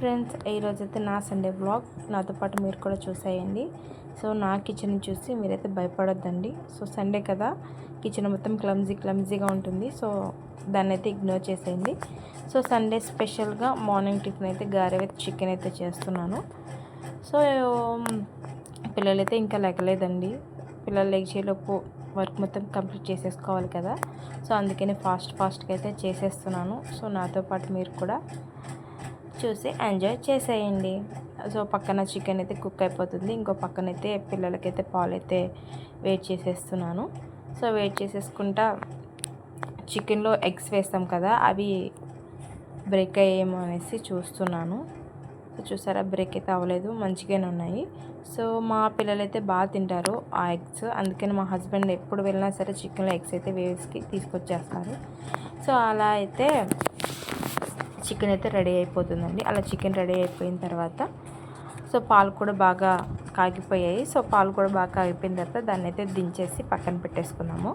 Friends ఈరోజు అయితే నా సండే బ్లాగ్ నాతో పాటు మీరు కూడా చూసేయండి. సో నా కిచెన్ చూసి మీరైతే భయపడొద్దండి. సో సండే కదా. కిచెన్ మొత్తం క్లమ్జీ క్లమ్జీగా ఉంటుంది. సో దాన్ని అయితే ఇగ్నోర్ చేసేయండి. సో సండే స్పెషల్గా మార్నింగ్ టిఫిన్ అయితే గారె చికెన్ అయితే చేస్తున్నాను. సో పిల్లలైతే ఇంకా లెగలేదండి. పిల్లలు లేచేలోపు వర్క్ మొత్తం కంప్లీట్ చేసేసుకోవాలి కదా. సో అందుకని ఫాస్ట్ ఫాస్ట్గా అయితే చేసేస్తున్నాను. సో నాతో పాటు మీరు కూడా చూసి ఎంజాయ్ చేసేయండి. సో పక్కన చికెన్ అయితే కుక్ అయిపోతుంది. ఇంకో పక్కన అయితే పిల్లలకైతే పాలు అయితే వెయిట్ చేసేస్తున్నాను. సో వెయిట్ చేసేసుకుంటా చికెన్లో ఎగ్స్ వేస్తాం కదా అవి బ్రేక్ అయ్యేమో అనేసి చూస్తున్నాను. సో చూసారా బ్రేక్ అయితే అవ్వలేదు మంచిగానే ఉన్నాయి. సో మా పిల్లలైతే బాగా తింటారు ఆ ఎగ్స్. అందుకని మా హస్బెండ్ ఎప్పుడు వెళ్ళినా సరే చికెన్లో ఎగ్స్ అయితే వేసి తీసుకొచ్చేస్తారు. సో అలా అయితే చికెన్ అయితే రెడీ అయిపోతుందండి. అలా చికెన్ రెడీ అయిపోయిన తర్వాత సో పాలు కూడా బాగా కాగిపోయాయి. సో పాలు కూడా బాగా కాగిపోయిన తర్వాత దాన్ని అయితే దించేసి పక్కన పెట్టేసుకున్నాము.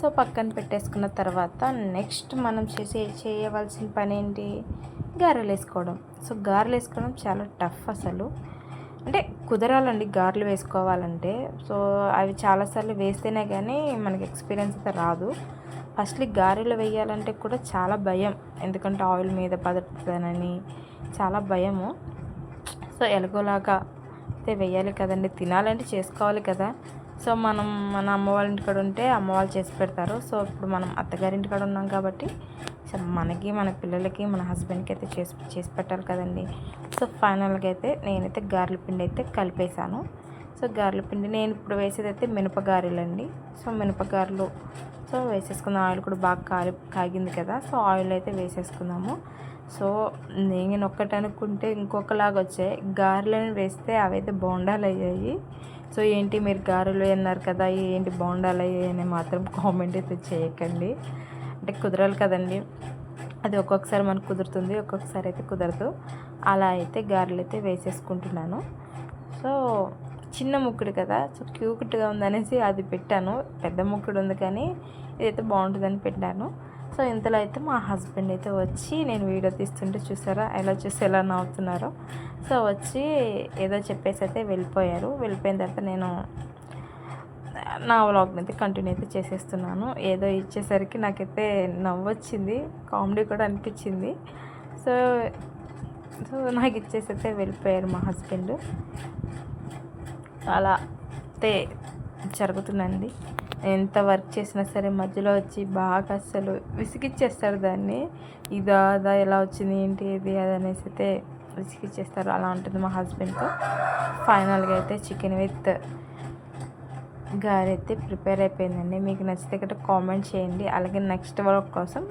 సో పక్కన పెట్టేసుకున్న తర్వాత నెక్స్ట్ మనం చేసే చేయవలసిన పని ఏంటి? గారెలు వేసుకోవడం. సో గారెలు వేసుకోవడం చాలా టఫ్ అసలు. అంటే కుదరాలండి గారెలు వేసుకోవాలంటే. సో అవి చాలాసార్లు వేస్తేనే కానీ మనకి ఎక్స్పీరియన్స్ అయితే రాదు. ఫస్ట్లీ గారెలు వేయాలంటే కూడా చాలా భయం. ఎందుకంటే ఆయిల్ మీద పడుతుందని చాలా భయము. సో ఎలాగోలాగా అయితే వేయాలి కదండి. తినాలంటే చేసుకోవాలి కదా. సో మనం మన అమ్మ వాళ్ళ ఇంటికాడ ఉంటే అమ్మ వాళ్ళు చేసి పెడతారు. సో ఇప్పుడు మనం అత్తగారింటి కాడ ఉన్నాం కాబట్టి సో మనకి మన పిల్లలకి మన హస్బెండ్కి అయితే చేసి చేసి పెట్టాలి కదండి. సో ఫైనల్గా అయితే నేనైతే గారెల పిండి అయితే కలిపేశాను. సో గారెల పిండి నేను ఇప్పుడు వేసేది అయితే మినపగారెలు అండి సో మినపగారెలు సో వేసేసుకుందాం ఆయిల్ కూడా బాగా కాగి కాగింది కదా సో ఆయిల్ అయితే వేసేసుకుందాము సో నేను ఒక్కటి అనుకుంటే ఇంకొకలాగా వచ్చాయి. గారెలను వేస్తే అవైతే బోండాలు అయ్యాయి. సో ఏంటి మీరు గారెలు అన్నారు కదా ఏంటి బోండాలు అయ్యాయి అని మాత్రం కామెంట్ అయితే చేయకండి. అంటే కుదరాలి కదండి. అది ఒక్కొక్కసారి మనకు కుదురుతుంది ఒక్కొక్కసారి అయితే కుదరదు. అలా అయితే గారెలు అయితే వేసేసుకుంటున్నాను. సో చిన్న ముక్కుడు కదా సో క్యూట్గా ఉందనేసి అది పెట్టాను. పెద్ద ముక్కుడు ఉంది కానీ ఇదైతే బాగుంటుందని పెట్టాను. సో ఇంతలో అయితే మా హస్బెండ్ అయితే వచ్చి నేను వీడియో తీస్తుంటే చూసారా ఎలా చూసి ఎలా నవ్వుతున్నారో. సో వచ్చి ఏదో చెప్పేసి అయితే వెళ్ళిపోయారు. వెళ్ళిపోయిన తర్వాత నేను నా వ్లాగ్ని అయితే కంటిన్యూ అయితే చేసేస్తున్నాను. ఏదో ఇచ్చేసరికి నాకైతే నవ్వొచ్చింది కామెడీ కూడా అనిపించింది. సో సో నాకు ఇచ్చేసి అయితే వెళ్ళిపోయారు మా హస్బెండ్. అలా అయితే జరుగుతుందండి. ఎంత వర్క్ చేసినా సరే మధ్యలో వచ్చి బాగా అసలు విసిగిచ్చేస్తారు దాన్ని. ఇదా అదా ఎలా వచ్చింది ఏంటి ఇది అది అనేసి అయితే విసిగిచ్చేస్తారు. అలా ఉంటుంది మా హస్బెండ్తో. ఫైనల్గా అయితే చికెన్ విత్ గారి అయితే ప్రిపేర్ అయిపోయిందండి. మీకు నచ్చితే గట్రా కామెంట్ చేయండి. అలాగే నెక్స్ట్ వర్క్ కోసం